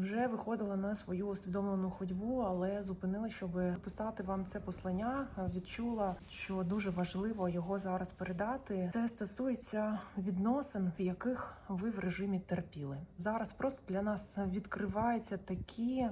Вже виходила на свою усвідомлену ходьбу, але зупинила, щоб писати вам це послання. Відчула, що дуже важливо його зараз передати. Це стосується відносин, в яких ви в режимі терпіли. Зараз просто для нас відкриваються такі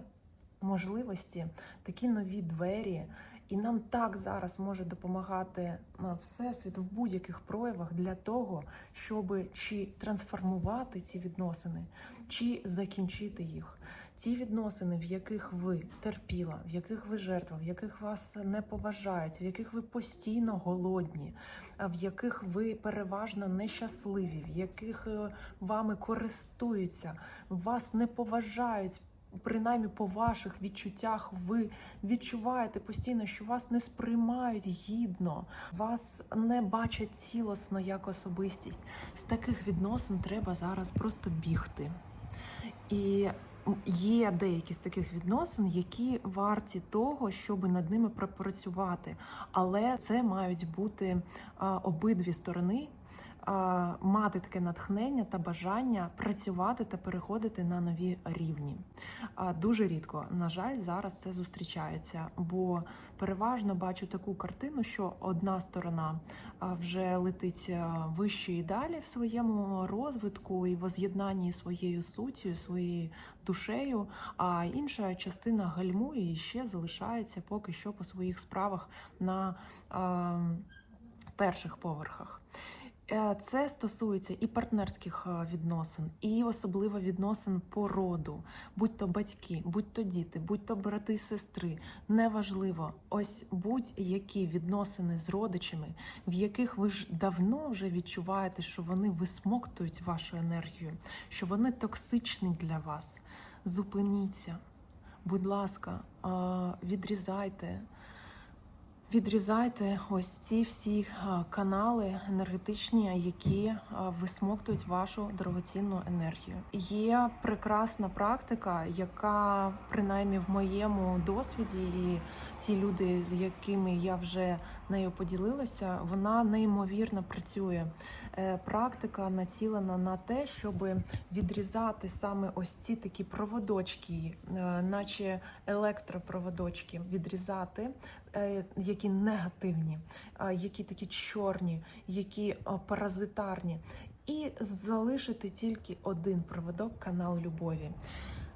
можливості, такі нові двері. І нам так зараз може допомагати е, всесвіт в будь-яких проявах для того, щоб чи трансформувати ці відносини, чи закінчити їх. Ті відносини, в яких ви терпіла, в яких ви жертва, в яких вас не поважають, в яких ви постійно голодні, а в яких ви переважно нещасливі, в яких е, вами користуються, вас не поважають. Принаймні по ваших відчуттях ви відчуваєте постійно, що вас не сприймають гідно, вас не бачать цілосно як особистість. З таких відносин треба зараз просто бігти. І є деякі з таких відносин, які варті того, щоб над ними пропрацювати. Але це мають бути обидві сторони. Мати таке натхнення та бажання працювати та переходити на нові рівні. Дуже рідко, на жаль, зараз це зустрічається, бо переважно бачу таку картину, що одна сторона вже летить вище і далі в своєму розвитку і воз'єднанні своєю суттю, своєю душею, а інша частина гальмує і ще залишається поки що по своїх справах на перших поверхах. Е, Це стосується і партнерських е, відносин, і особливо відносин по роду, будь то батьки, будь то діти, будь то брати і сестри. Неважливо, ось будь-які відносини з родичами, в яких ви ж давно вже відчуваєте, що вони висмоктують вашу енергію, що вони токсичні для вас. Зупиніться, будь ласка, е, відрізайте. Відрізайте ось ці всі канали енергетичні, які висмоктують вашу дорогоцінну енергію. Є прекрасна практика, яка принаймні в моєму досвіді, і ті люди, з якими я вже нею поділилася, вона неймовірно працює. Е, Практика націлена на те, щоб відрізати саме ось ці такі проводочки, е, наче електропроводочки, відрізати е, які негативні, які такі чорні, які паразитарні, і залишити тільки один проводок канал любові.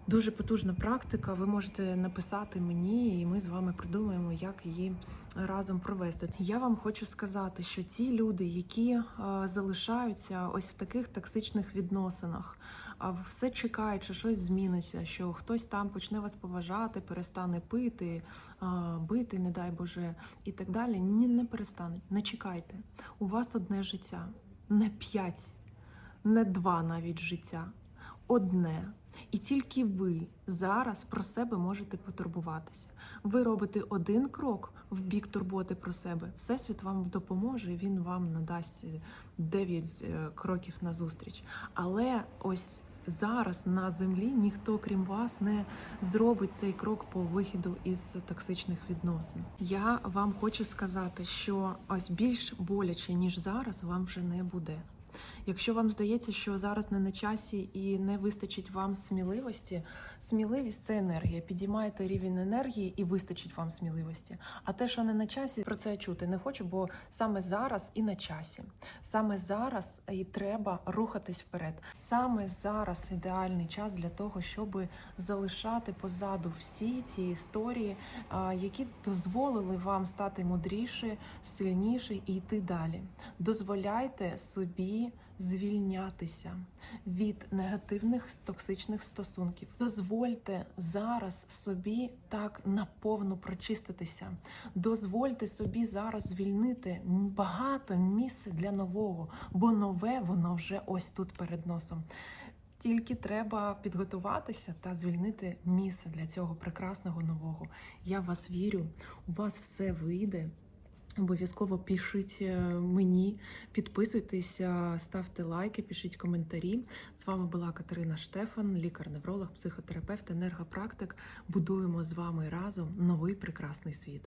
Дуже потужна практика. Ви можете написати мені, і ми з вами придумаємо, як її разом провести. Я вам хочу сказати, що ті люди, які е, залишаються ось в таких токсичних відносинах, а все чекають, що щось зміниться, що хтось там почне вас поважати, перестане пити, е, бити, не дай Боже, і так далі. Ні, не перестануть. Не чекайте. У вас одне життя, не п'ять, не два навіть життя. Одне. І тільки ви зараз про себе можете потурбуватися. Ви робите один крок в бік турботи про себе. Всесвіт вам допоможе, він вам надасть дев'ять е, кроків назустріч. Але ось зараз на землі ніхто, крім вас, не зробить цей крок по вихіду із токсичних відносин. Я вам хочу сказати, що ось більш боляче ніж зараз вам вже не буде. Якщо вам здається, що зараз не на часі і не вистачить вам сміливості, сміливість це енергія. Підіймаєте рівень енергії і вистачить вам сміливості. А те, що не на часі, про це чути не хочу, бо саме зараз і на часі. Саме зараз і треба рухатись вперед. Саме зараз ідеальний час для того, щоб залишати позаду всі ці історії, які дозволили вам стати мудріше, сильніше і йти далі. Дозволяйте собі звільнятися від негативних токсичних стосунків. Дозвольте зараз собі так наповну прочиститися. Дозвольте собі зараз звільнити багато місця для нового, бо нове воно вже ось тут перед носом. Тільки треба підготуватися та звільнити місце для цього прекрасного нового. Я вас вірю, у вас все вийде. Обов'язково пишіть е, мені, підписуйтеся, ставте лайки, пишіть коментарі. З вами була Катерина Штефан, лікар-невролог, психотерапевт, енергопрактик. Будуємо з вами разом новий прекрасний світ.